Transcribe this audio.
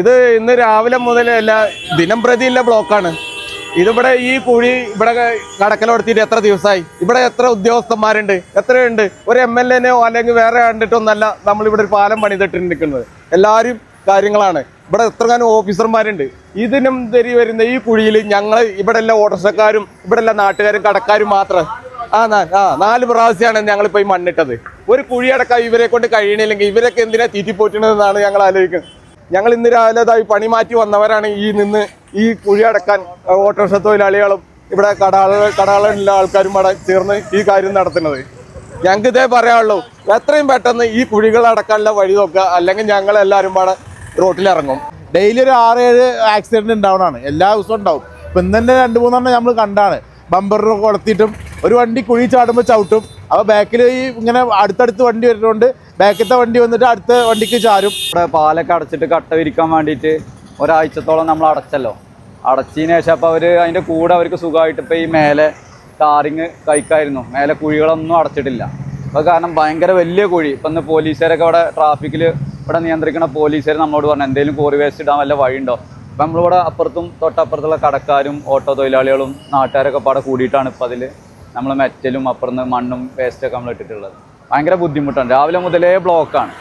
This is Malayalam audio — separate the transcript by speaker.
Speaker 1: ഇത് ഇന്ന് രാവിലെ മുതൽ എല്ലാ ദിനം പ്രതിയുള്ള ബ്ലോക്കാണ്. ഇതിവിടെ ഈ കുഴി ഇവിടെ കടക്കലോടത്തിയിട്ട് എത്ര ദിവസമായി? ഇവിടെ എത്ര ഉദ്യോഗസ്ഥന്മാരുണ്ട്? എത്രയുണ്ട്? ഒരു എം എൽ എനെയോ അല്ലെങ്കിൽ വേറെ കണ്ടിട്ടൊന്നല്ല നമ്മളിവിടെ ഒരു പാലം പണിതിട്ടിരിക്കുന്നത്. എല്ലാവരും കാര്യങ്ങളാണ്. ഇവിടെ എത്രങ്ങാനും ഓഫീസർമാരുണ്ട്. ഇതിനും തെരി വരുന്ന ഈ കുഴിയിൽ ഞങ്ങൾ ഇവിടെ എല്ലാ ഓട്ടർസക്കാരും ഇവിടെ എല്ലാ നാട്ടുകാരും കടക്കാരും മാത്രം. ആ ആ നാല് പ്രാവശ്യമാണ് ഞങ്ങളിപ്പോൾ ഈ മണ്ണിട്ടത്. ഒരു കുഴി അടക്കാൻ ഇവരെ കൊണ്ട് കഴിയണില്ലെങ്കിൽ ഇവരൊക്കെ എന്തിനാ തീറ്റിപ്പോറ്റണതെന്നാണ് ഞങ്ങൾ ആലോചിക്കുന്നത്. ഞങ്ങൾ ഇന്ന് രാവിലെ പണി മാറ്റി വന്നവരാണ് ഈ നിന്ന് ഈ കുഴി അടക്കാൻ ഓട്ടോറിക്ഷ തൊഴിലാളികളും ഇവിടെ കടാള കടാളുള്ള ആൾക്കാരും അവിടെ ചേർന്ന് ഈ കാര്യം നടത്തുന്നത്. ഞങ്ങൾക്ക് ഇതേ പറയാനുള്ളൂ എത്രയും പെട്ടെന്ന് ഈ കുഴികൾ അടക്കാനുള്ള വഴി നോക്കുക അല്ലെങ്കിൽ ഞങ്ങൾ എല്ലാവരും പാടെ റോട്ടിലിറങ്ങും
Speaker 2: ഡെയിലി ഒരു ആറ് ഏഴ് ആക്സിഡന്റ് ഉണ്ടാവണതാണ്. എല്ലാ ദിവസവും ഉണ്ടാവും. ഇപ്പം ഇന്ന് രണ്ട് മൂന്നെണ്ണം നമ്മൾ കണ്ടാണ്. ബമ്പറിന് കൊളത്തിയിട്ടും ഒരു വണ്ടി കുഴി ചാടുമ്പോൾ ചവിട്ടും. അപ്പോൾ ബാക്കിൽ ഈ ഇങ്ങനെ അടുത്തടുത്ത് വണ്ടി വരുന്നതുകൊണ്ട് ബാക്കിലത്തെ വണ്ടി വന്നിട്ട് അടുത്ത വണ്ടിക്ക് ചാരും.
Speaker 3: ഇവിടെ പാലൊക്കെ അടച്ചിട്ട് കട്ട വിരിക്കാൻ വേണ്ടിയിട്ട് ഒരാഴ്ചത്തോളം നമ്മൾ അടച്ചല്ലോ. അടച്ചതിന് ശേഷം അപ്പോൾ അവർ അതിന്റെ കൂടെ അവർക്ക് സുഖമായിട്ട് ഇപ്പോൾ ഈ മേലെ ടാറിങ് കഴിക്കായിരുന്നു മേലെ കുഴികളൊന്നും അടച്ചിട്ടില്ല. അപ്പോൾ കാരണം ഭയങ്കര വലിയ കുഴി. ഇപ്പം ഇന്ന് പോലീസുകാരൊക്കെ ഇവിടെ ട്രാഫിക്കിൽ ഇവിടെ നിയന്ത്രിക്കുന്ന പോലീസുകാർ നമ്മളോട് പറഞ്ഞു എന്തെങ്കിലും കോറി വേസ്റ്റ് ഇടാൻ വല്ല വഴിയുണ്ടോ? അപ്പം നമ്മളിവിടെ അപ്പുറത്തും തൊട്ടപ്പുറത്തുള്ള കടക്കാരും ഓട്ടോ തൊഴിലാളികളും നാട്ടുകാരൊക്കെ പാടെ കൂടിയിട്ടാണ് ഇപ്പം അതിൽ നമ്മൾ മെറ്റലും അപ്പുറത്ത് മണ്ണും വേസ്റ്റൊക്കെ നമ്മൾ ഇട്ടിട്ടുള്ളത്. ഭയങ്കര ബുദ്ധിമുട്ടാണ്. രാവിലെ മുതലേ ബ്ലോക്കാണ്